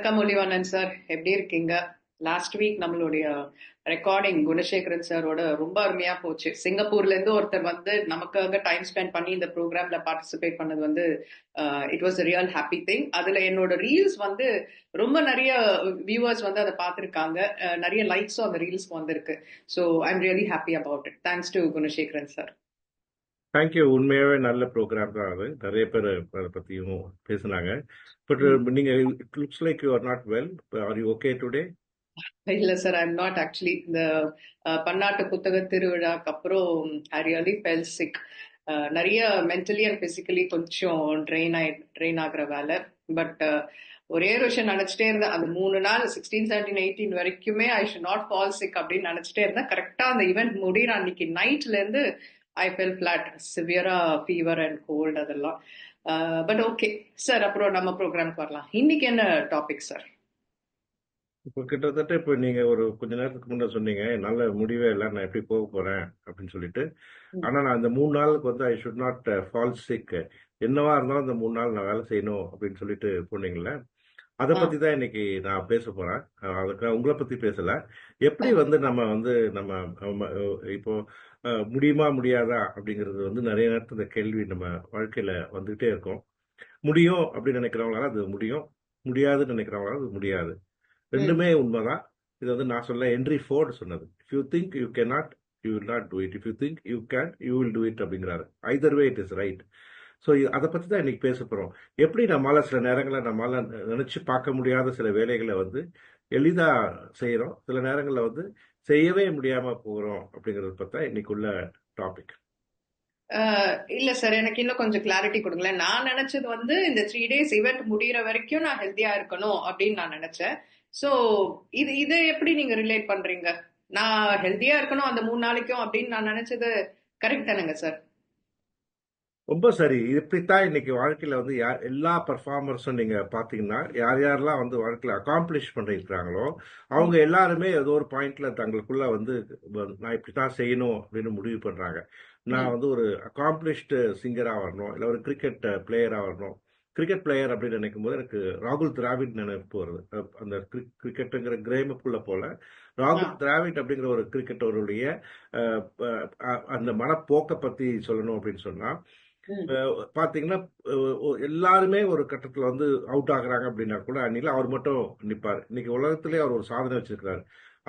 வணக்கம் ஒலிவானன் சார் எப்படி இருக்கீங்க? லாஸ்ட் வீக் நம்மளுடைய ரெக்கார்டிங் குணசேகரன் சாரோட ரொம்ப அருமையா போச்சு. சிங்கப்பூர்ல இருந்து ஒருத்தர் வந்து நமக்காக டைம் ஸ்பெண்ட் பண்ணி இந்த ப்ரோக்ராம்ல பார்ட்டிசிபேட் பண்ணது வந்து it was real happy thing அதுல என்னோட ரீல்ஸ் வந்து ரொம்ப நிறைய வியூவர்ஸ் வந்து அதை பார்த்துருக்காங்க. நிறைய லைக்ஸும் அந்த ரீல்ஸ்க்கு வந்திருக்கு. So I am really happy about it thanks to Gunasekaran sir thank you உண்மையாவே நல்ல ப்ரோக்ராம் தான் அது. நிறைய பேர் அதை பத்தியும் பேசினாங்க. பட் நீங்க it looks like you are not well are you okay today இல்ல sir I am not actually இந்த பன்னாட்டு புத்தக திருவிழாக்கு அப்புறம் ஐ ரியலி ஃபெல் சிக் நிறைய மென்டலி அண்ட் பிசிக்கலி கொஞ்சம் ட்ரெயின் ஆகி ட்ரெயின் ஆகுற வேலை. பட் ஒரே ஒரு விஷயம் நினைச்சிட்டே இருந்தேன். அந்த மூணு நாள் சிக்ஸ்டீன் செவன்டீன் எயிட்டீன் வரைக்குமே I should not fall sick அப்படின்னு நினைச்சிட்டே இருந்தேன். கரெக்டா அந்த ஈவெண்ட் முடிகிற அன்னைக்கு நைட்ல இருந்து ஐ ஃபெல் ஃபிளாட் சிவியரா ஃபீவர் அண்ட் கோல்டு அதெல்லாம். பட் ஓகே சார் அப்புறம் நம்ம ப்ரோக்ராம்க்கு வரலாம். இன்னைக்கு என்ன டாபிக் சார் இப்போ கிட்டத்தட்ட இப்போ நீங்க ஒரு கொஞ்ச நேரத்துக்கு முன்னாடி சொன்னீங்க நல்ல முடிவே இல்லை நான் எப்படி போக போறேன் அப்படின்னு சொல்லிட்டு. ஆனா நான் அந்த மூணு நாளுக்கு வந்து I should not fall sick என்னவா இருந்தாலும் இந்த மூணு நாள் நான் வேலை செய்யணும் அப்படின்னு சொல்லிட்டு போனீங்கல்ல. அதை பத்தி தான் இன்னைக்கு நான் பேச போறேன். அதுக்கு உங்களை பத்தி பேசல. எப்படி வந்து நம்ம வந்து நம்ம இப்போ முடியுமா முடியாதா அப்படிங்கிறது வந்து நிறைய நேரத்தில் இந்த கேள்வி நம்ம வாழ்க்கையில வந்துகிட்டே இருக்கும். முடியும் அப்படின்னு நினைக்கிறவங்களால அது முடியும். முடியாதுன்னு நினைக்கிறவங்களால அது முடியாது. ரெண்டுமே உண்மைதான். இது வந்து நான் சொல்ல என்ட்ரி ஃபோர்டு சொன்னது. If you think you can not you will not do it if you think you can you will do it அப்படிங்கிறாரு either way it is right so அதை பற்றி தான் இன்னைக்கு பேச போகிறோம் எப்படி நம்மளால சில நேரங்களில் நம்மளால நினச்சி பார்க்க முடியாத சில வேலைகளை வந்து எளிதாக செய்கிறோம் சில நேரங்களில் வந்து செய்யவே முடியாமல் போகிறோம் அப்படிங்கிறத பார்த்தா இன்னைக்குள்ள டாபிக் இல்ல சார் எனக்கு இன்னும் கொஞ்சம் கிளாரிட்டி கொடுங்களேன். நான் நினைச்சது வந்து இந்த த்ரீ டேஸ் இவெண்ட் முடியற வரைக்கும் நான் ஹெல்த்தியா இருக்கணும் அப்படின்னு நான் நினைச்சேன். ஸோ இது இதை எப்படி நீங்க ரிலேட் பண்றீங்க? நான் ஹெல்த்தியா இருக்கணும் அந்த மூணு நாளைக்கும் அப்படின்னு நான் நினைச்சது கரெக்ட் தானேங்க சார் ரொம்ப சரி. இப்படித்தான் இன்னைக்கு வாழ்க்கையில வந்து யார் எல்லா பர்ஃபார்மர்ஸும் நீங்க பாத்தீங்கன்னா யார் யாரெல்லாம் வந்து வாழ்க்கையில அகாம்ப்ளிஷ் பண்ணிருக்கிறாங்களோ அவங்க எல்லாருமே ஏதோ ஒரு பாயிண்ட்ல தங்களுக்குள்ள வந்து நான் இப்படித்தான் செய்யணும் அப்படின்னு முடிவு பண்றாங்க. நான் வந்து ஒரு அகாம்ப்ளிஷ்டு சிங்கரா வரணும் இல்ல ஒரு கிரிக்கெட் பிளேயரா வரணும். கிரிக்கெட் பிளேயர் அப்படின்னு நினைக்கும் போது எனக்கு ராகுல் திராவிட் நினைப்பு வருது. அந்த கிரிக்கெட்டுங்கிற கிரேமுக்குள்ள போல ராகுல் திராவிட் அப்படிங்கிற ஒரு கிரிக்கெட்டருடைய அந்த மனப்போக்கை பத்தி சொல்லணும் அப்படின்னு சொன்னா பாத்தீங்கன்னா எல்லாருமே ஒரு கட்டத்துல வந்து அவுட் ஆகுறாங்க அப்படின்னா கூட அன்னைக்கு அவர் மட்டும் நிப்பார். இன்னைக்கு உலகத்திலே அவர் ஒரு சாதனை வச்சிருக்கிறாரு.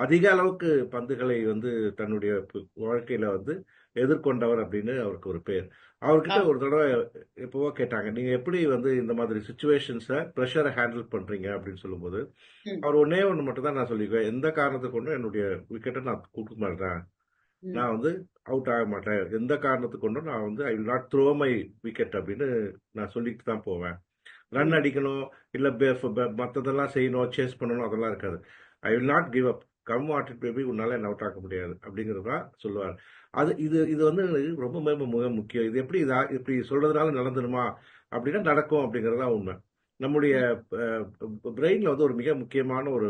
அதிக அளவுக்கு பந்துகளை வந்து தன்னுடைய வாழ்க்கையில வந்து எதிர்கொண்டவர் அப்படின்னு அவருக்கு ஒரு பேர். அவர்கிட்ட ஒரு தடவை எப்பவோ கேட்டாங்க நீங்க எப்படி வந்து இந்த மாதிரி சுச்சுவேஷன்ஸை ப்ரெஷரை ஹேண்டில் பண்றீங்க? அப்படின்னு சொல்லும்போது அவர் ஒன்னே ஒன்று மட்டும் தான் நான் சொல்லிக்குவேன். எந்த காரணத்தை கொண்டும் என்னுடைய விக்கெட்டை நான் கொடுக்க மாட்டேன். நான் வந்து அவுட் ஆக மாட்டேன். எந்த காரணத்தை கொண்டும் நான் வந்து I will not throw my wicket அப்படின்னு நான் சொல்லிட்டு தான் போவேன். ரன் அடிக்கணும் இல்ல மற்றதெல்லாம் செய்யணும் சேஸ் பண்ணணும் அதெல்லாம் இருக்காது. I will not give up come what it baby உன்னால என்ன அவுட் ஆக்க முடியாது அப்படிங்கிறது தான் சொல்லுவார். அது இது இது வந்து ரொம்ப மிக முக்கியம். இது எப்படி இதா இப்படி சொல்றதுனால நடந்துருமா அப்படின்னா நடக்கும் அப்படிங்கறதா உண்மை. நம்முடைய பிரெயின்ல வந்து ஒரு மிக முக்கியமான ஒரு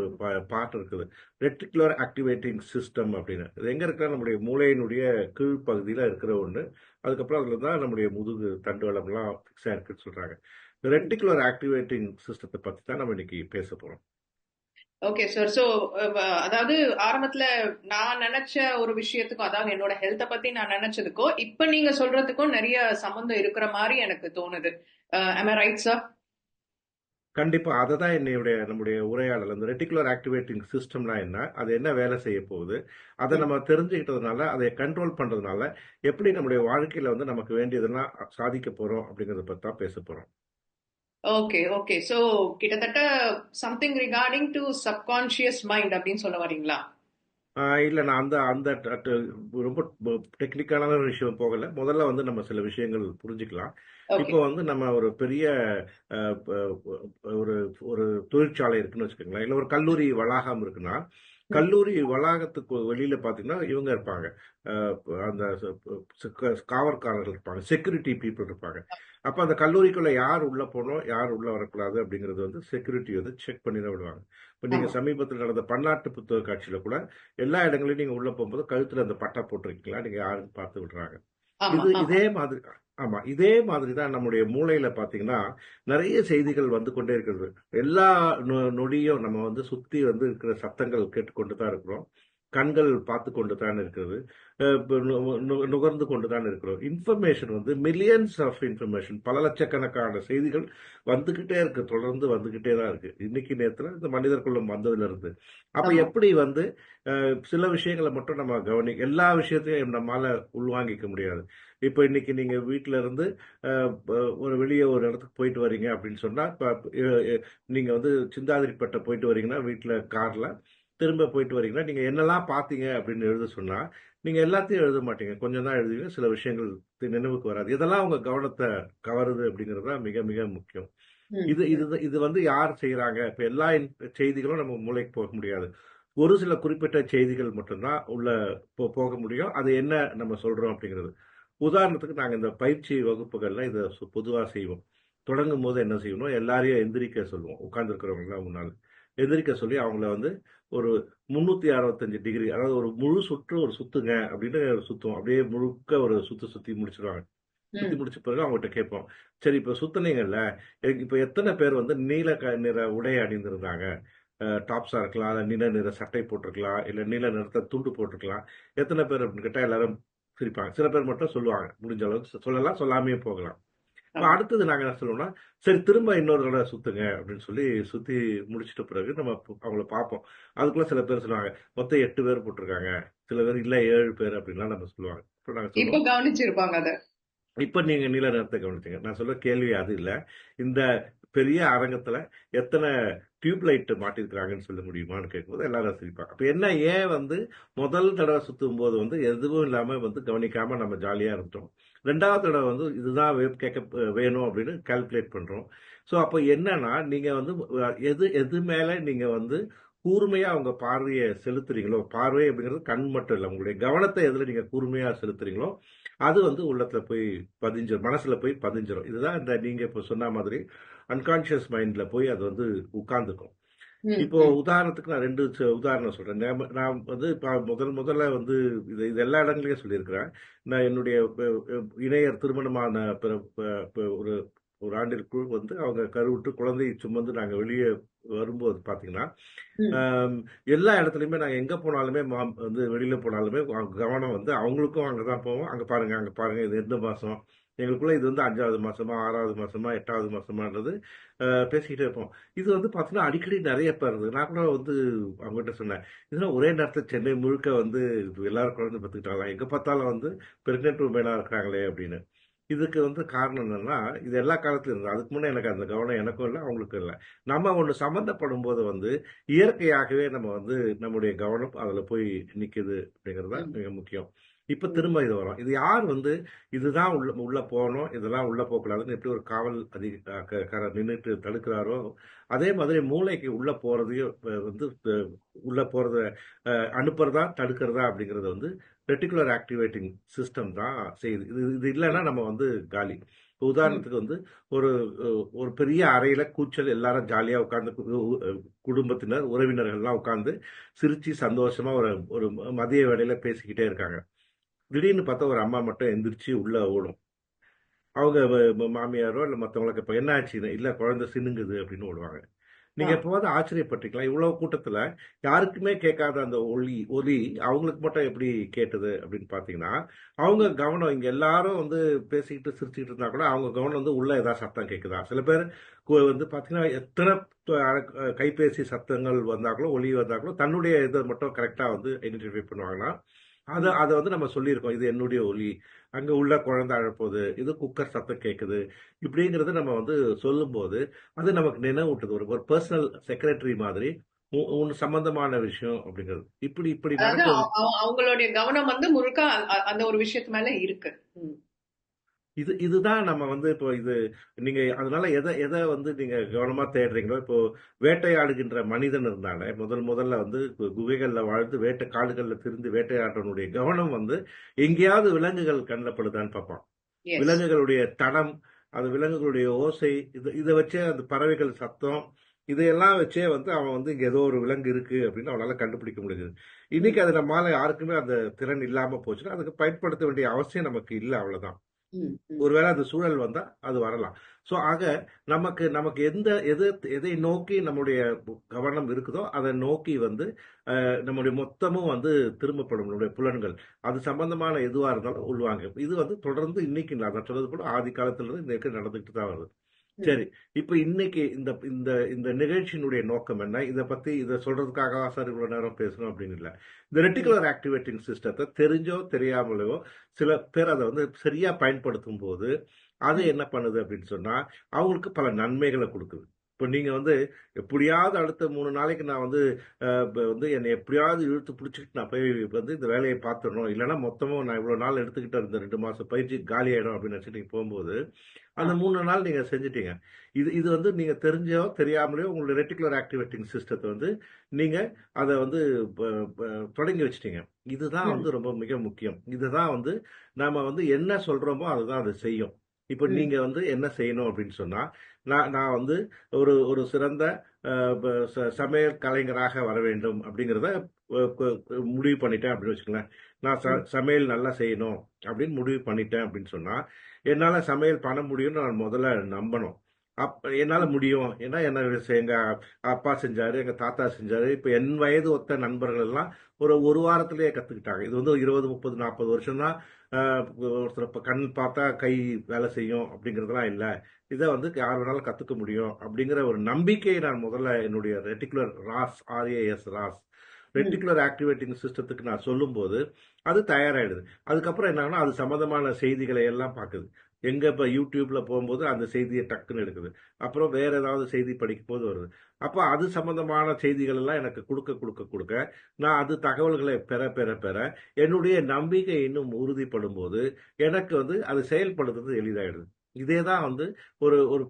பார்ட் இருக்குது. ரெட்டிகுலர் ஆக்டிவேட்டிங் சிஸ்டம் அப்படின்னு. இது எங்க இருக்கிற நம்முடைய மூளையினுடைய கீழ் இருக்கிற ஒண்ணு. அதுக்கப்புறம் அதுல தான் நம்முடைய முதுகு தண்டுவளம்லாம் ஃபிக்ஸாக இருக்குன்னு சொல்றாங்க. ரெட்டிகுலர் ஆக்டிவேட்டிங் சிஸ்டத்தை பத்தி தான் நம்ம இன்னைக்கு பேச போறோம். Okay sir. ஸோ அதாவது ஆரம்பத்துல நான் நினைச்ச ஒரு விஷயத்துக்கும் அதாவது என்னோட ஹெல்த்தை பத்தி நான் நினைச்சதுக்கும் இப்ப நீங்க சொல்றதுக்கும் நிறைய சம்மந்தம் இருக்கிற மாதிரி எனக்கு தோணுது. ரைட் சார் கண்டிப்பாக அதை தான் என்னுடைய நம்முடைய உரையாடல். அந்த ரெட்டிகுலர் ஆக்டிவேட்டிங் சிஸ்டம்னா என்ன? அது என்ன வேலை செய்ய போகுது? அதை நம்ம தெரிஞ்சுக்கிட்டதுனால அதை கண்ட்ரோல் பண்ணுறதுனால எப்படி நம்முடைய வாழ்க்கையில் வந்து நமக்கு வேண்டியதெல்லாம் சாதிக்க போகிறோம் அப்படிங்கிறத பற்றி தான் பேச போகிறோம் ஓகே ஓகே. சோ கிட்டத்தட்ட something regarding to subconscious mind அப்படின்னு சொல்ல வரீங்களா? இல்ல நான் அந்த அந்த ரொம்ப டெக்னிக்கலான விஷயம் போகல. முதல்ல வந்து நம்ம சில விஷயங்கள் புரிஞ்சுக்கலாம். இப்போ வந்து நம்ம ஒரு பெரிய ஒரு ஒரு தொழிற்சாலை இருக்குன்னு வச்சுக்கோங்களேன். இல்ல ஒரு கல்லூரி வளாகம் இருக்குன்னா கல்லூரி வளாகத்துக்கு வெளியில பாத்தீங்கன்னா இவங்க இருப்பாங்க. அந்த காவற்காரர்கள் இருப்பாங்க. செக்யூரிட்டி பீப்புள் இருப்பாங்க. அப்ப அந்த கல்லூரிக்குள்ள யார் உள்ள போனோம் யார் உள்ள வரக்கூடாது அப்படிங்கறது வந்து செக்யூரிட்டி வந்து செக் பண்ணி தான் விடுவாங்க. இப்ப நீங்க சமீபத்தில் நடந்த பன்னாட்டு புத்தக காட்சியில கூட எல்லா இடங்களையும் நீங்க உள்ள போகும்போது கழுத்துல அந்த பட்டா போட்டிருக்கீங்களா? நீங்க யாருன்னு பார்த்து விடுறாங்க. இது இதே மாதிரி ஆமா இதே மாதிரி தான் நம்முடைய மூளையில பாத்தீங்கன்னா நிறைய செய்திகள் வந்து கொண்டே இருக்கிறது. எல்லா நொ- நொடியும் நம்ம வந்து சுத்தி வந்து இருக்கிற சத்தங்கள் கேட்டுக்கொண்டு தான் இருக்கிறோம். கண்கள் பார்த்து கொண்டு தான் இருக்கிறது நுகர்ந்து கொண்டு தான் இருக்கிறோம். இன்ஃபர்மேஷன் வந்து மில்லியன்ஸ் ஆஃப் இன்ஃபர்மேஷன் பல லட்சக்கணக்கான செய்திகள் வந்துகிட்டே இருக்கு தொடர்ந்து வந்துகிட்டே தான் இருக்கு. இன்னைக்கு நேரத்துல இந்த மனிதர்களும் வந்ததுல இருந்து அப்ப எப்படி வந்து சில விஷயங்களை மட்டும் நம்ம கவனி எல்லா விஷயத்தையும் நம்மால உள்வாங்கிக்க முடியாது. இப்போ இன்னைக்கு நீங்க வீட்ல இருந்து ஒரு வெளியே ஒரு இடத்துக்கு போயிட்டு வர்றீங்க அப்படின்னு சொன்னா நீங்க வந்து சிந்தாதிரிப்பட்டை போயிட்டு வர்றீங்கன்னா வீட்ல கார்ல திரும்ப போயிட்டு வர்றீங்கன்னா நீங்க என்னெல்லாம் பார்த்தீங்க அப்படின்னு எழுத சொன்னா நீங்க எல்லாத்தையும் எழுத மாட்டீங்க. கொஞ்சம் தான் எழுதுவீங்க சில விஷயங்கள் நினைவுக்கு வராது. இதெல்லாம் உங்க கவனத்தை கவருது அப்படிங்கிறது தான் மிக மிக முக்கியம். இது இது இது வந்து யார் செய்யறாங்க இப்ப எல்லா செய்திகளும் நம்ம மூளைக்கு போக முடியாது. ஒரு சில குறிப்பிட்ட செய்திகள் மட்டும்தான் உள்ள போ- போக முடியும். அது என்ன நம்ம சொல்றோம் அப்படிங்கிறது. உதாரணத்துக்கு நாங்க இந்த பயிற்சி வகுப்புகள்ல இதை சு- பொதுவா செய்வோம். தொடங்கும் போது என்ன செய்யணும்? எல்லாரையும் எந்திரிக்க சொல்லுவோம். உட்கார்ந்துருக்கிறவங்க முன்னால எந்திரிக்க சொல்லி அவங்கள வந்து ஒரு முன்னூத்தி அறுபத்தஞ்சு டிகிரி அதாவது ஒரு முழு சுற்று ஒரு சுத்துங்க அப்படின்னு சுத்துவோம் அப்படியே முழுக்க ஒரு சுத்து சுத்தி முடிச்சிருவாங்க. சுத்தி ம். முடிச்ச பிறகு அவங்ககிட்ட கேட்போம். சரி இப்ப சுத்துனீங்கல்ல எனக்கு இப்ப எத்தனை பேர் வந்து நீல க- நிற உடை அணிந்திருந்தாங்க? டாப்ஸா இருக்கலாம் இல்ல நீல நிற சட்டை போட்டிருக்கலாம் இல்ல நீல நிறத்தை துண்டு போட்டிருக்கலாம். எத்தனை பேர் அப்படின்னு கேட்டா எல்லாரும் சிரிப்பாங்க. சில பேர் மட்டும் சொல்லுவாங்க. முடிஞ்ச அளவுக்கு சொல்லலாம் சொல்லாமே போகலாம். அடுத்தது நாங்க என்ன சொல்லுவோம்னா சரி திரும்ப இன்னொரு தடவை சுத்துங்க அப்படின்னு சொல்லி சுத்தி முடிச்சிட்ட பிறகு நம்ம அவங்கள பார்ப்போம் அதுக்குள்ள சில பேர் சொல்லுவாங்க மொத்தம் எட்டு பேர் போட்டிருக்காங்க. சில பேர் இல்ல ஏழு பேர் அப்படின்லாம் நம்ம சொல்லுவாங்க. இப்ப கவனிச்சிருப்பாங்க அத. இப்ப நீங்க நீல நிறத்தை கவனிச்சீங்க. நான் சொல்ல கேள்வி அது இல்ல. இந்த பெரிய அரங்கத்துல எத்தனை டியூப் லைட் மாட்டிருக்கிறாங்கன்னு சொல்ல முடியுமான்னு கேட்கும்போது எல்லாரும் சிரிப்பாங்க அப்ப என்ன ஏன் வந்து முதல் தடவை சுத்தும் போது வந்து எதுவும் இல்லாம வந்து கவனிக்காம நம்ம ஜாலியா இருந்தோம் ரெண்டாவது தடவை வந்து இதுதான் வே- கேட்க வேணும் அப்படின்னு கால்குலேட் பண்ணுறோம் ஸோ அப்போ என்னன்னா நீங்கள் வந்து எது எது மேலே நீங்கள் வந்து கூர்மையாக அவங்க பார்வையை செலுத்துறீங்களோ பார்வை அப்படிங்கிறது கண் மட்டும் இல்லை உங்களுடைய கவனத்தை எதில் நீங்கள் கூர்மையாக செலுத்துறீங்களோ அது வந்து உள்ளத்தில் போய் பதிஞ்சிடும் மனசில் போய் பதிஞ்சிடும் இதுதான் இந்த நீங்கள் இப்போ சொன்ன மாதிரி அன்கான்ஷியஸ் மைண்டில் போய் அது வந்து உட்காந்துக்கும் இப்போ. உதாரணத்துக்கு நான் ரெண்டு உதாரணம் சொல்றேன் நான் வந்து இப்ப முதல் முதல்ல வந்து இது இது எல்லா இடங்களையும் சொல்லியிருக்கிறேன் நான் என்னுடைய இணையர் திருமணமான ஒரு ஒரு ஆண்டிற்குள் வந்து அவங்க கருவுற்று குழந்தை சுமந்து நாங்க வெளியே வரும்போது. ஆம், எல்லா இடத்துலயுமே நாங்க எங்க போனாலுமே வந்து வெளியில போனாலுமே கவனம் வந்து அவங்களுக்கும் அங்கதான் போவோம் அங்க பாருங்க அங்க பாருங்க இது எந்த மாசம் எங்களுக்குள்ள இது வந்து அஞ்சாவது மாசமா ஆறாவது மாசமா எட்டாவது மாசமான்றது பேசிக்கிட்டே இருப்போம். இது வந்து பாத்தீங்கன்னா அடிக்கடி நிறைய பேர் இருந்தது நான் கூட வந்து அவங்ககிட்ட சொன்னேன். இதெல்லாம் ஒரே நேரத்தில் சென்னை முழுக்க வந்து எல்லாரும் குழந்தை பார்த்துக்கிட்டாங்க எங்க பார்த்தாலும் வந்து பிரெக்னென்ட் உமனா இருக்கிறாங்களே அப்படின்னு. இதுக்கு வந்து காரணம் என்னன்னா இது எல்லா காலத்துலயும் இருந்தது அதுக்கு முன்னே எனக்கு அந்த கவனம் எனக்கும் இல்லை அவங்களுக்கும் இல்லை. நம்ம ஒன்று சம்மந்தப்படும் போது வந்து இயற்கையாகவே நம்ம வந்து நம்முடைய கவனம் அதுல போய் நிக்குது அப்படிங்கிறது தான் மிக முக்கியம். இப்ப. திரும்ப இது வரும் இது யார் வந்து இதுதான் உள்ள உள்ள போகணும் இதெல்லாம் உள்ள போகக்கூடாதுன்னு எப்படி ஒரு காவல் அதிக நின்றுட்டு தடுக்கிறாரோ அதே மாதிரி மூளைக்கு உள்ள போறதையும் வந்து உள்ள போறத அனுப்புறதா தடுக்கிறதா அப்படிங்கறது வந்து ரெட்டிகுலர் ஆக்டிவேட்டிங் சிஸ்டம் தான் செய்யுது இது இது இல்லைன்னா நம்ம வந்து காலி. உதாரணத்துக்கு வந்து ஒரு ஒரு பெரிய அறையில கூச்சல் எல்லாரும் ஜாலியா உட்கார்ந்து குடும்பத்தினர் உறவினர்கள்லாம் உட்கார்ந்து சிரிச்சு சந்தோஷமா ஒரு ஒரு மதிய வேளையில பேசிக்கிட்டே இருக்காங்க திடீர்னு பார்த்தா ஒரு அம்மா மட்டும் எந்திரிச்சு உள்ள ஓடும். அவங்க மாமியாரோ இல்ல மத்தவங்களுக்கு இப்ப என்ன ஆச்சு? இல்ல குழந்தை சினுங்குது அப்படின்னு ஓடுவாங்க. ஆ. நீங்க எப்போது ஆச்சரியப்பட்டிருக்கலாம். இவ்வளவு கூட்டத்துல யாருக்குமே கேட்காத அந்த ஒலி ஒலி அவங்களுக்கு மட்டும் எப்படி கேட்டது அப்படின்னு பாத்தீங்கன்னா அவங்க. கவனம் இங்க எல்லாரும் வந்து பேசிக்கிட்டு சிரிச்சுக்கிட்டு இருந்தா கூட அவங்க கவனம் வந்து உள்ள ஏதாவது சத்தம் கேக்குதா? சில பேர் வந்து பாத்தீங்கன்னா எத்தனை கைபேசி சத்தங்கள் வந்தாங்களோ ஒலி வந்தாங்களோ தன்னுடைய இதை மட்டும் கரெக்டா வந்து ஐடென்டிஃபை பண்ணுவாங்கன்னா அதை. அதை வந்து நம்ம சொல்லியிருக்கோம். இது என்னுடைய ஒலி. அங்க உள்ள குழந்தை அழப்போகுது இது குக்கர் சத்தம் கேட்குது இப்படிங்கிறது நம்ம வந்து சொல்லும்போது அது நமக்கு நினைவூட்டுது. ஒரு ஒரு பர்சனல் செக்ரட்டரி மாதிரி உன் சம்பந்தமான விஷயம் அப்படிங்கிறது. இப்படி இப்படி அவங்களுடைய கவனம் வந்து முழுக்க அந்த ஒரு விஷயத்து மேல இருக்கு. இது இதுதான் நம்ம வந்து இப்போ இது நீங்க அதனால எதை எதை வந்து நீங்க கவனமா தேடுறீங்களோ இப்போ வேட்டையாடுகின்ற மனிதன் இருந்தாலே முதல் முதல்ல வந்து குகைகள்ல வாழ்ந்து வேட்டை காடுகள்ல திரிந்து வேட்டையாடுறவனுடைய கவனம் வந்து எங்கேயாவது விலங்குகள் கண்ணில் படுதான்னு பார்ப்பான். விலங்குகளுடைய தடம் அது விலங்குகளுடைய ஓசை இது இதை வச்சே அந்த பறவைகள் சத்தம் இதையெல்லாம் வச்சே வந்து அவன் வந்து இங்க ஏதோ ஒரு விலங்கு இருக்கு அப்படின்னு அவனால கண்டுபிடிக்க முடியுது. இன்னைக்கு அது நம்மளால யாருக்குமே அந்த திறன் இல்லாம போச்சுன்னா அதுக்கு பயன்படுத்த வேண்டிய அவசியம் நமக்கு இல்லை அவ்வளவுதான். ஒருவேளை அந்த சூழல் வந்தா அது வரலாம். சோ ஆக நமக்கு நமக்கு எந்த எது எதை நோக்கி நம்முடைய கவனம் இருக்குதோ அதை நோக்கி வந்து நம்முடைய மொத்தமும் வந்து திரும்பப்படும் நம்முடைய புலன்கள். அது சம்பந்தமான எதுவா இருந்தாலும் உள்வாங்க. இது வந்து தொடர்ந்து இன்னைக்கு நான் சொன்னது போல ஆதி காலத்திலிருந்து இன்னைக்கு நடந்துகிட்டு தான் வருது. சரி. இப்ப இன்னைக்கு இந்த இந்த இந்த நிகழ்ச்சியினுடைய நோக்கம் என்ன? இதை பத்தி இதை சொல்றதுக்காக சார் இவ்வளவு நேரம் பேசணும் அப்படின்னு இல்ல. இந்த ரெட்டிகுலர் ஆக்டிவேட்டிங் சிஸ்டத்தை தெரிஞ்சோ தெரியாமலோ சில பேர் அதை வந்து சரியா பயன்படுத்தும் போது அது. என்ன பண்ணுது அப்படின்னு சொன்னா அவங்களுக்கு பல நன்மைகளை கொடுக்குது. இப்போ நீங்க வந்து எப்படியாவது அடுத்த மூணு நாளைக்கு நான் வந்து இப்ப வந்து என்னை எப்படியாவது இழுத்து பிடிச்சிக்கிட்டு நான் போய் வந்து இந்த வேலையை பார்த்துடணும். இல்லைன்னா மொத்தமும் நான் இவ்வளவு நாள் எடுத்துக்கிட்ட இருந்த ரெண்டு மாசம் பயிற்சி காலி ஆயிடும் அப்படின்னு நினைச்சிட்டு போகும்போது அந்த. மூணு நாள் நீங்க செஞ்சிட்டீங்க. இது இது வந்து நீங்க தெரிஞ்சோ தெரியாமலையோ உங்களுடைய ரெட்டிகுலர் ஆக்டிவேட்டிங் சிஸ்டத்தை வந்து நீங்க அதை வந்து தொடங்கி வச்சிட்டீங்க. இதுதான். வந்து ரொம்ப மிக முக்கியம். இதுதான் வந்து நாம வந்து என்ன சொல்றோமோ அதுதான் அது செய்யும். இப்போ. நீங்க வந்து என்ன செய்யணும் அப்படின்னு சொன்னா நான் நான் வந்து ஒரு ஒரு சிறந்த சமையல் கலைஞராக வர வேண்டும் அப்படிங்கிறத முடிவு பண்ணிட்டேன் அப்படின்னு வச்சுக்கோங்களேன் நான் ச-. சமையல் நல்லா செய்யணும் அப்படின்னு முடிவு பண்ணிட்டேன் அப்படின்னு சொன்னா என்னால சமையல் பண்ண முடியும்னு நான் முதல்ல நம்பணும் அப் என்னால முடியும். ஏன்னா என்ன எங்க அப்பா செஞ்சாரு எங்க தாத்தா செஞ்சாரு. இப்ப என் வயது ஒத்த நண்பர்கள் எல்லாம் ஒரு ஒரு வாரத்திலேயே கத்துக்கிட்டாங்க. இது வந்து இருபது முப்பது நாற்பது வருஷம் தான் ஒருத்தர் இப்ப கண் பார்த்தா கை வேலை செய்யும் அப்படிங்கறதெல்லாம் இல்ல. இதை வந்து யார் வேணாலும் கத்துக்க முடியும் அப்படிங்கிற ஒரு நம்பிக்கையை நான் முதல்ல என்னுடைய reticular RAS RAS RAS. Reticular activating சிஸ்டத்துக்கு நான் சொல்லும்போது அது தயாராயிடுது. அதுக்கப்புறம் என்னன்னா அது சம்பந்தமான செய்திகளை எல்லாம் பார்க்குது. எங்கே இப்போ யூடியூப்பில் போகும்போது அந்த செய்தியை டக்குன்னு எடுக்குது. அப்புறம் வேறு ஏதாவது செய்தி படிக்கும் போது வருது. அப்போ அது சம்மந்தமான செய்திகள் எல்லாம் எனக்கு கொடுக்க கொடுக்க கொடுக்க நான் அது தகவல்களை பெற பெற பெற என்னுடைய நம்பிக்கை இன்னும் உறுதிப்படும் போது எனக்கு வந்து அது செயல்படுத்துறது எளிதாகிடுது இதே தான் வந்து ஒரு ஒரு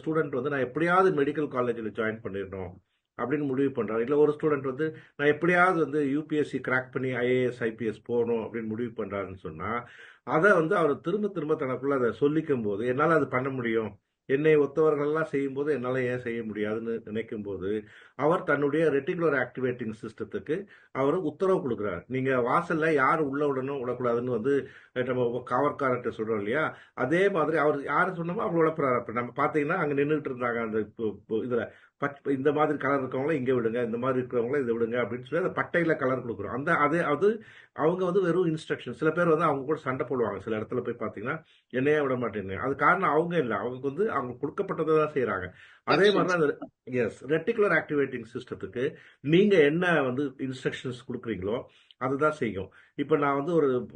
ஸ்டூடெண்ட் வந்து நான் எப்படியாவது மெடிக்கல் காலேஜில் ஜாயின் பண்ணிடணும் அப்படின்னு முடிவு பண்ணுறாரு இல்லை ஒரு ஸ்டூடெண்ட் வந்து நான் எப்படியாவது வந்து யூபிஎஸ்சி கிராக் பண்ணி ஐஏஎஸ் ஐபிஎஸ் போகணும் அப்படின்னு முடிவு பண்ணுறாருன்னு சொன்னால் அதை வந்து அவர் திரும்ப திரும்ப தனக்குள்ள அதை சொல்லிக்கும் போது என்னால் அது பண்ண முடியும். என்னை ஒத்தவர்கள் எல்லாம் செய்யும் போது என்னால் ஏன் செய்ய முடியாதுன்னு நினைக்கும் போது அவர் தன்னுடைய ரெட்டிகுலர் ஆக்டிவேட்டிங் சிஸ்டத்துக்கு அவர் உத்தரவு கொடுக்குறாரு. நீங்க வாசல்ல யார் உள்ள விடணும் விடக்கூடாதுன்னு வந்து நம்ம காவற்காரர்கிட்ட சொல்றோம் இல்லையா? அதே மாதிரி அவர் யார் சொன்னமோ அவர் உழப்புறாரு அப்ப நம்ம பாத்தீங்கன்னா அங்க நின்றுட்டு இருந்தாங்க அந்த இப்போ- இதுல. பச்- இந்த மாதிரி கலர் இருக்கவங்கள இங்க விடுங்க இந்த மாதிரி இருக்கிறவங்கள இதை விடுங்க அப்படின்னு சொல்லி அந்த பட்டையில கலர் கொடுக்குறோம். அந்த அது அது அவங்க வந்து வெறும் இன்ஸ்ட்ரக்ஷன் சில பேர் வந்து அவங்க கூட சண்டை போடுவாங்க. சில இடத்துல போய் பாத்தீங்கன்னா என்னையே விட மாட்டேங்க அது காரணம் அவங்க இல்லை. அவங்க வந்து அவங்க கொடுக்கப்பட்டதை தான் செய்யறாங்க அதே மாதிரி தான் எஸ் ரெட்டிகுலர் ஆக்டிவேட்டிங் சிஸ்டத்துக்கு நீங்க என்ன வந்து இன்ஸ்ட்ரக்ஷன்ஸ் கொடுக்குறீங்களோ அதுதான் செய்யும். இப்போ நான் வந்து ஒரு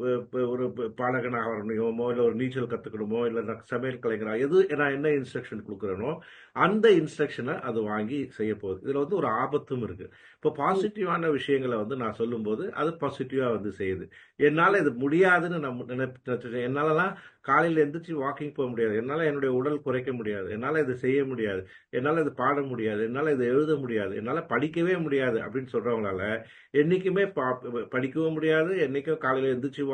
ஒரு பாடகனாக வரணுமோ இல்லை ஒரு நீச்சல் கற்றுக்கணுமோ இல்லை நான் சமையல் கலைஞராக எது நான் என்ன இன்ஸ்ட்ரக்ஷன் கொடுக்குறேனோ அந்த இன்ஸ்ட்ரக்ஷனை அது வாங்கி செய்ய போகுது. இதில் வந்து ஒரு ஆபத்தும் இருக்குது இப்போ பாசிட்டிவான விஷயங்களை வந்து நான் சொல்லும்போது அது பாசிட்டிவாக வந்து செய்யுது. என்னால் இது முடியாதுன்னு நான் நினைச்சேன் என்னாலலாம் காலையில் எந்திரிச்சு வாக்கிங் போக முடியாது. என்னால் என்னுடைய உடல் குறைக்க முடியாது. என்னால் இது செய்ய முடியாது. என்னால் இது பாட முடியாது. என்னால் இது எழுத முடியாது. என்னால் படிக்கவே முடியாது அப்படின்னு சொல்கிறவங்களால என்றைக்குமே பா- படிக்கவும் முடியாது என்னைக்கும் காலையில எந்திரிச்சு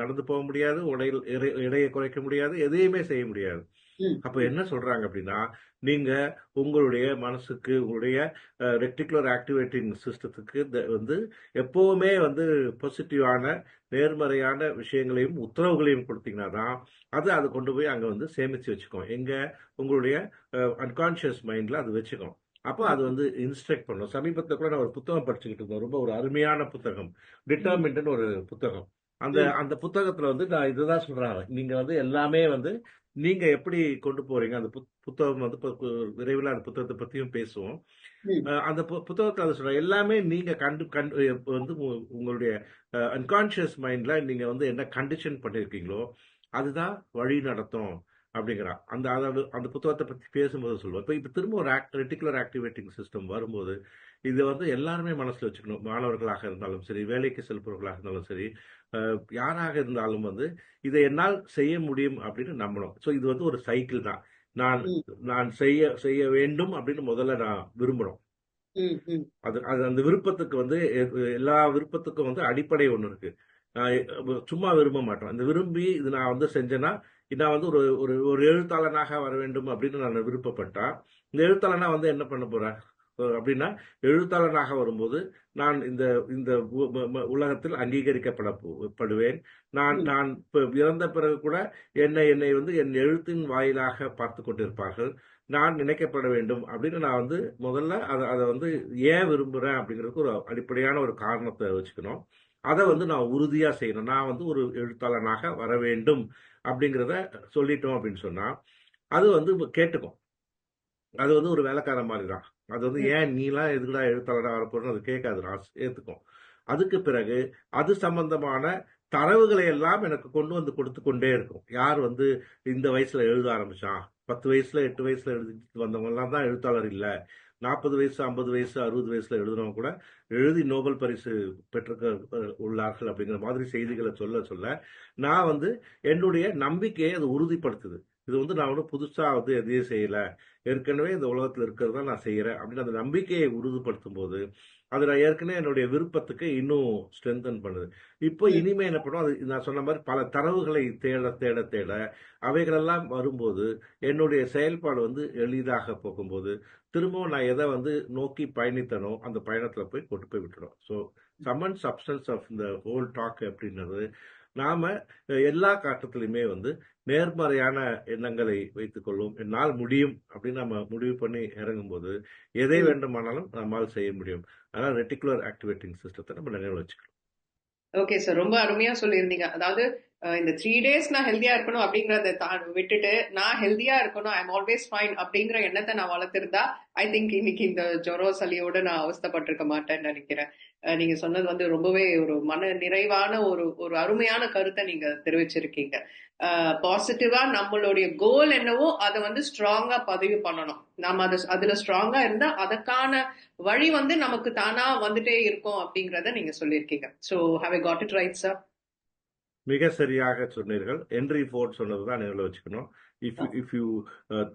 நடந்து போக முடியாது உடையில் எடையை குறைக்க முடியாது எதையுமே செய்ய முடியாது. அப்ப என்ன சொல்றாங்க அப்படின்னா நீங்க உங்களுடைய மனசுக்கு உங்களுடைய ரெட்டிகுலர் ஆக்டிவேட்டிங் சிஸ்டத்துக்கு வந்து எப்பவுமே வந்து பாசிட்டிவான நேர்மறையான விஷயங்களையும் உத்தரவுகளையும் கொடுத்தீங்கன்னா தான் அது அது கொண்டு போய் அங்க வந்து சேமிச்சு வச்சுக்கும். எங்க உங்களுடைய அன்கான்சியஸ் மைண்ட்ல அது வச்சுக்கும். அப்போ அது வந்து இன்ஸ்ட்ரக்ட் பண்ணும். சமீபத்தில் கூட நான் ஒரு புத்தகம் படிச்சுக்கிட்டு இருந்தேன். ரொம்ப ஒரு அருமையான புத்தகம். டிட்டர்மின்ட்னு ஒரு புத்தகம். அந்த. அந்த புத்தகத்துல வந்து நான் இதுதான் சொல்றாங்க. நீங்க வந்து எல்லாமே வந்து நீங்க எப்படி கொண்டு போறீங்க? அந்த புத்- புத்தகம் வந்து விரைவில் அந்த புத்தகத்தை பத்தியும் பேசுவோம். அந்த பு- புத்தகத்துல அதை சொல்றேன் எல்லாமே நீங்க கண்டு கண்டு வந்து உங்க- உங்களுடைய அன்கான்சியஸ் மைண்ட்ல நீங்க வந்து என்ன கண்டிஷன் பண்ணிருக்கீங்களோ அதுதான் வழி நடத்தும். அப்படிங்கிறா அந்த அதாவது அந்த புத்தகத்தை பத்தி பேசும்போது சொல்லுவோம் இப்போ இப்போ திரும்ப ஒரு ஆக்ட் ரெட்டிகுலர் ஆக்டிவேட்டிங் சிஸ்டம் வரும்போது இது வந்து எல்லாருமே மனசுல வச்சுக்கணும். மாணவர்களாக இருந்தாலும் சரி வேலைக்கு செல்பவர்களாக இருந்தாலும் சரி யாராக இருந்தாலும் வந்து இதை என்னால் செய்ய முடியும் அப்படின்னு நம்பணும். ஸோ இது வந்து ஒரு சைக்கிள் தான். நான். நான் செய்ய செய்ய வேண்டும் அப்படின்னு முதல்ல நான் விரும்பணும். அது அது அந்த விருப்பத்துக்கு வந்து எல்லா விருப்பத்துக்கும் வந்து அடிப்படை ஒன்று இருக்கு. சும்மா விரும்ப மாட்டேன். இந்த விரும்பி இது நான் வந்து செஞ்சேன்னா நான் வந்து ஒரு ஒரு ஒரு எழுத்தாளனாக வர வேண்டும் அப்படின்னு நான் விருப்பப்பட்டா இந்த எழுத்தாளனா வந்து என்ன பண்ண போறேன்? அப்படின்னா எழுத்தாளனாக வரும்போது நான் இந்த இந்த உலகத்தில் அங்கீகரிக்கப்பட படுவேன். நான். நான் இப்ப இறந்த பிறகு கூட என்னை என்னை வந்து என் எழுத்தின் வாயிலாக பார்த்து கொண்டிருப்பார்கள். நான் நினைக்கப்பட வேண்டும் அப்படின்னு நான் வந்து முதல்ல அதை அதை வந்து ஏன் விரும்புறேன் அப்படிங்கிறதுக்கு ஒரு அடிப்படையான ஒரு காரணத்தை வச்சுக்கணும். அதை வந்து நான் உறுதியா செய்யணும். நான் வந்து ஒரு எழுத்தாளனாக வர வேண்டும் அப்படிங்கிறத சொல்லிட்டோம் அப்படின்னு சொன்னா அது வந்து கேட்டுக்கும். அது வந்து ஒரு வேலைக்காரன் மாதிரி தான் அது வந்து ஏன் நீலாம் எதுக்குடா எழுத்தாளராக வரப்போறன்னு அது கேட்காது. நான் ஏத்துக்கும். அதுக்கு பிறகு அது சம்பந்தமான தரவுகளை எல்லாம் எனக்கு கொண்டு வந்து கொடுத்து கொண்டே இருக்கும். யார் வந்து இந்த வயசுல எழுத ஆரம்பிச்சான்? பத்து வயசுல எட்டு வயசுல எழுதிட்டு வந்தவங்க எல்லாம் தான் எழுத்தாளர் இல்ல. நாற்பது வயசு ஐம்பது வயசு அறுபது வயசுல எழுதுனவங்க கூட எழுதி நோபல் பரிசு பெற்றிருக்க உள்ளார்கள் அப்படிங்கிற மாதிரி செய்திகளை சொல்ல சொல்ல நான் வந்து என்னுடைய நம்பிக்கையை அது உறுதிப்படுத்துது. இது வந்து நான் வந்து புதுசா வந்து எதையும் செய்யல. ஏற்கனவே இந்த உலகத்துல இருக்கிறது தான் நான் செய்யறேன். அப்படின்னு அந்த நம்பிக்கையை உறுதிப்படுத்தும் போது அது நான் ஏற்கனவே என்னுடைய விருப்பத்துக்கு இன்னும் ஸ்ட்ரென்தன் பண்ணுது. இப்போ. இனிமே என்ன பண்ணும்? அது நான் சொன்ன மாதிரி பல தரவுகளை தேட தேட தேட அவைகளெல்லாம் வரும்போது என்னுடைய செயல்பாடு வந்து எளிதாக போகும்போது திரும்பவும் நான் எதை வந்து நோக்கி பயணித்தனோ அந்த பயணத்துல போய் கொண்டு போய் விட்டுடும் so sum and substance of இந்த ஹோல் டாக் அப்படின்றது நாம எல்லா காட்டத்திலுமே வந்து நேர்மறையான எண்ணங்களை வைத்துக் கொள்வோம் என்னால் முடியும் அப்படின்னு நம்ம முடிவு பண்ணி இறங்கும்போது எதை. வேண்டுமானாலும் நம்மால் செய்ய முடியும். அதனால ரெட்டிகுலர் ஆக்டிவேட்டிங் சிஸ்டத்தை நம்ம நினைவு வச்சுக்கணும். ஓகே சார் ரொம்ப அருமையா சொல்லியிருந்தீங்க. அதாவது இந்த த்ரீ டேஸ் நான் ஹெல்தியா இருக்கணும் அப்படிங்கறத தான் விட்டுட்டு நான் ஹெல்தியா இருக்கணும் ஐ எம் ஆல்வேஸ் ஃபைன் அப்படிங்கிற எண்ணத்தை நான் வளர்த்திருந்தா ஐ திங்க் இன்னைக்கு இந்த ஜுரம் சளியோட நான் அவஸ்தைப்பட்டிருக்க மாட்டேன்னு நினைக்கிறேன். நீங்க சொன்னது வந்து ரொம்பவே ஒரு மன நிறைவான ஒரு ஒரு அருமையான கருத்தை நீங்க தெரிவிச்சிருக்கீங்க. பாசிட்டிவா நம்மளுடைய கோல் என்னவோ அதை வந்து ஸ்ட்ராங்கா பதிவு பண்ணணும். நம்ம அது அதுல ஸ்ட்ராங்கா இருந்தா அதற்கான வழி வந்து நமக்கு தானா வந்துட்டே இருக்கும் அப்படிங்கறத நீங்க சொல்லியிருக்கீங்க. So have I got it right sir மிக சரியாக சொன்னீர்கள். ஹென்ரி ஃபோர்ட் சொன்னது தான் நினைவில் வச்சுக்கணும் if if you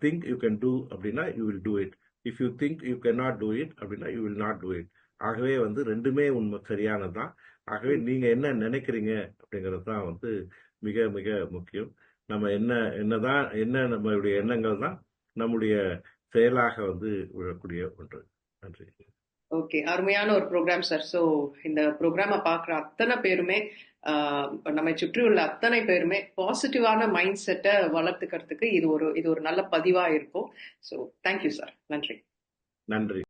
think you can do அப்படின்னா you will do it if you think you can not do it அப்படின்னா you will not do it ஆகவே வந்து ரெண்டுமே உண்மை சரியானது தான் ஆகவே நீங்க என்ன நினைக்கிறீங்க அப்படிங்கிறது தான் வந்து மிக மிக முக்கியம். நம்ம என்ன என்னதான் என்ன நம்மளுடைய எண்ணங்கள் தான் நம்முடைய செயலாக வந்து விழக்கூடிய ஒன்று. நன்றி. ஓகே அருமையான ஒரு ப்ரோக்ராம் சார் ஸோ இந்த ப்ரோக்ராமை பார்க்குற அத்தனை பேருமே நம்மை சுற்றி உள்ள அத்தனை பேருமே பாசிட்டிவான மைண்ட் செட்டை வளர்த்துக்கிறதுக்கு இது ஒரு இது ஒரு நல்ல பதிவாக இருக்கும். ஸோ தேங்க்யூ சார் நன்றி. நன்றி.